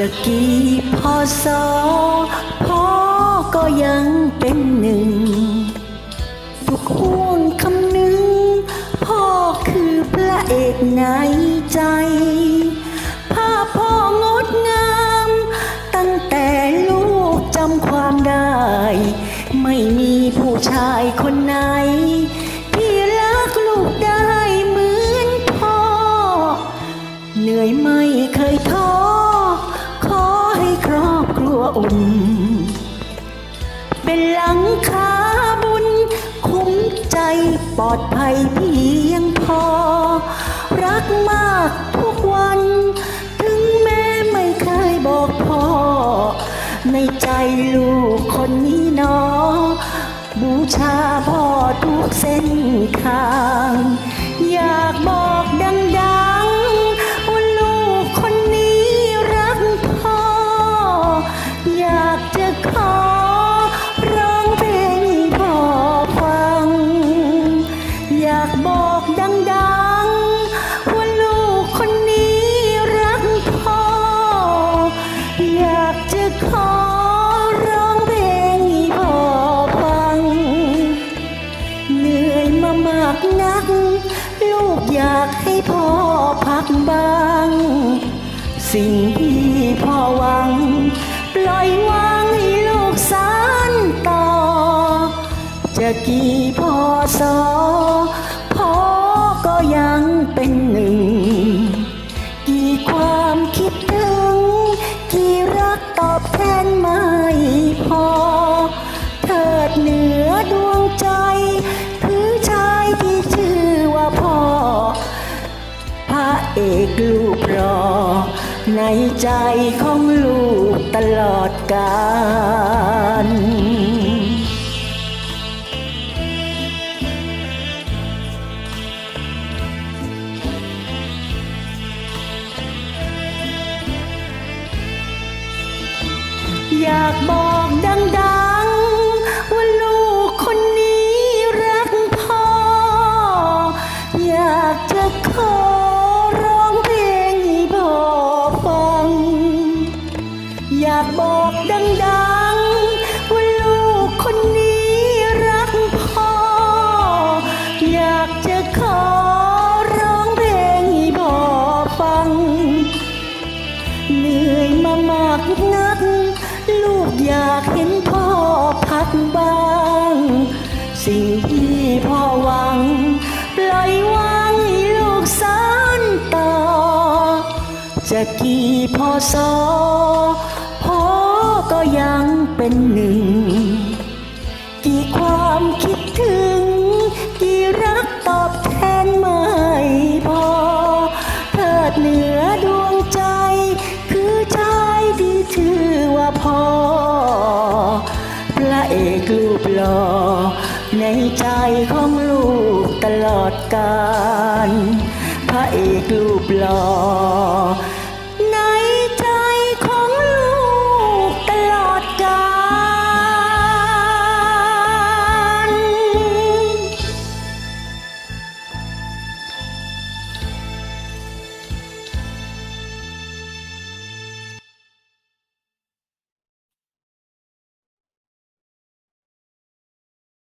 จะกี่พอสอพ่อก็ยังเป็นหนึ่ง ทุกห่วงคำนึง พ่อคือพระเอกในใจ ภาพพ่องดงาม ตั้งแต่ลูกจำความได้ ไม่มีผู้ชายคนไหนที่รักลูกได้เหมือนพ่อ เหนื่อยไม่เคยท้อ อุ่น เป็นหลังคาบุญ คุ้มใจปลอดภัยเพียงพอ รักมากทุกวัน ถึงแม้ไม่เคยบอกพ่อ ในใจลูกคนนี้นอบูชาพ่อทุกเส้นทาง สิ่งที่พ่อหวัง ปล่อยวางให้ลูกสานต่อ จะกี่พ่อสอพ่อก็ยังเป็นหนึ่ง กี่ความคิดถึง กี่รักตอบแทนไม่พอ เถิดเหนือดวงใจ คือชายที่ชื่อว่าพ่อพระเอกลูกรอ ในใจของลูกตลอดกาลอยากบอกดัง เหนื่อยมามากนัก ลูกอยากเห็นพ่อพักบ้าง สิ่งที่พ่อหวัง ปล่อยวางให้ลูกสานต่อ จะกี่พ่อสอพ่อก็ยังเป็นหนึ่ง กี่ความคิดถึง กี่รักตอบแทนม่พ ในใจของลูกตลอดกาลพระเอกรูปหล่อ